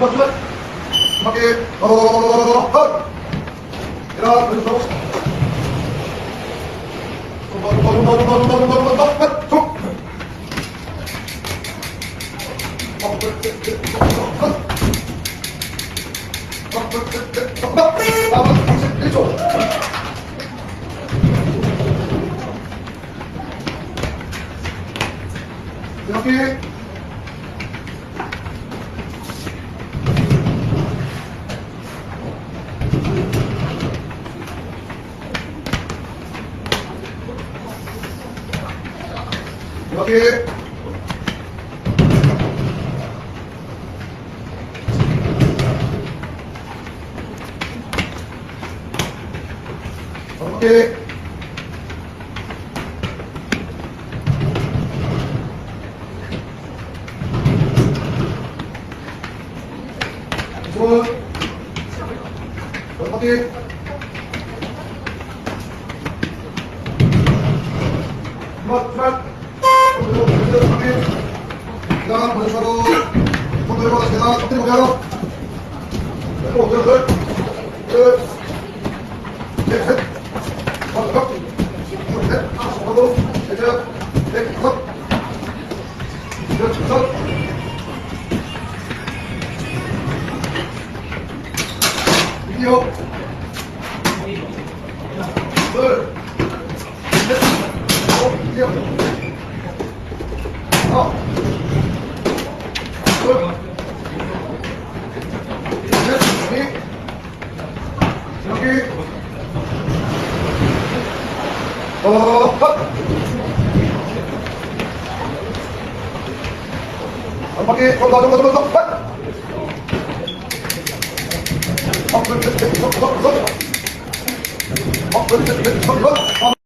출발 출발 바퀴 어 헛! 이라 그래서 이렇게 이렇게 이렇게 손 이 이렇게 그다음 보내주고 손 들고 가세요 손 들고 가요 그리고 둘, 둘, 둘, 넷, 셋, 다섯, 여섯, 일곱, 셋, 하고, 셋, 넷, 다섯, 여섯, 여섯, 이요, 둘, 넷, 넷, 넷, 돌다 돌 Pakai, tunggu, tunggu, tunggu, tunggu. Bak, bak, bak, bak, bak, bak. Bak, bak, bak, bak, bak.